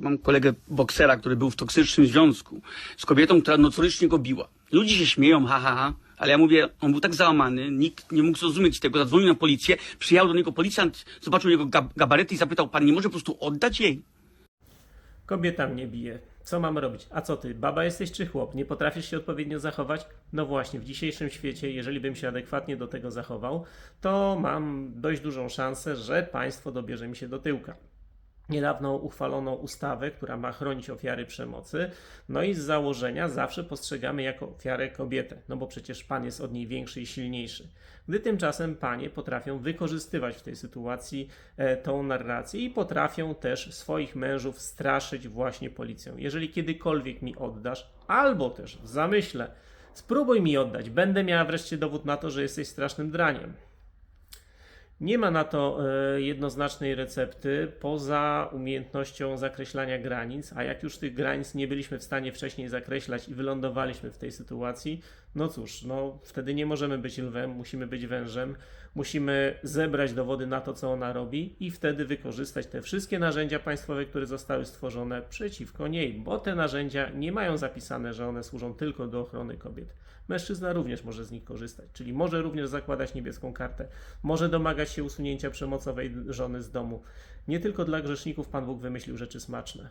Mam kolegę boksera, który był w toksycznym związku z kobietą, która notorycznie go biła. Ludzie się śmieją, ha, ha, ha, ale ja mówię, on był tak załamany, nikt nie mógł zrozumieć tego, zadzwonił na policję, przyjechał do niego policjant, zobaczył jego gab- gabaryty i zapytał, pan nie może po prostu oddać jej? Kobieta mnie bije. Co mam robić? A co ty, baba jesteś czy chłop? Nie potrafisz się odpowiednio zachować? No właśnie, w dzisiejszym świecie, jeżeli bym się adekwatnie do tego zachował, to mam dość dużą szansę, że państwo dobierze mi się do tyłka. Niedawno uchwalono ustawę, która ma chronić ofiary przemocy, no i z założenia zawsze postrzegamy jako ofiarę kobietę, no bo przecież pan jest od niej większy i silniejszy. Gdy tymczasem panie potrafią wykorzystywać w tej sytuacji e, tą narrację i potrafią też swoich mężów straszyć właśnie policją. Jeżeli kiedykolwiek mi oddasz, albo też w zamyśle, spróbuj mi oddać, będę miała wreszcie dowód na to, że jesteś strasznym draniem. Nie ma na to e, jednoznacznej recepty poza umiejętnością zakreślania granic, a jak już tych granic nie byliśmy w stanie wcześniej zakreślać i wylądowaliśmy w tej sytuacji, no cóż, no wtedy nie możemy być lwem, musimy być wężem, musimy zebrać dowody na to, co ona robi i wtedy wykorzystać te wszystkie narzędzia państwowe, które zostały stworzone przeciwko niej, bo te narzędzia nie mają zapisane, że one służą tylko do ochrony kobiet. Mężczyzna również może z nich korzystać, czyli może również zakładać niebieską kartę, może domagać się usunięcia przemocowej żony z domu. Nie tylko dla grzeszników Pan Bóg wymyślił rzeczy smaczne.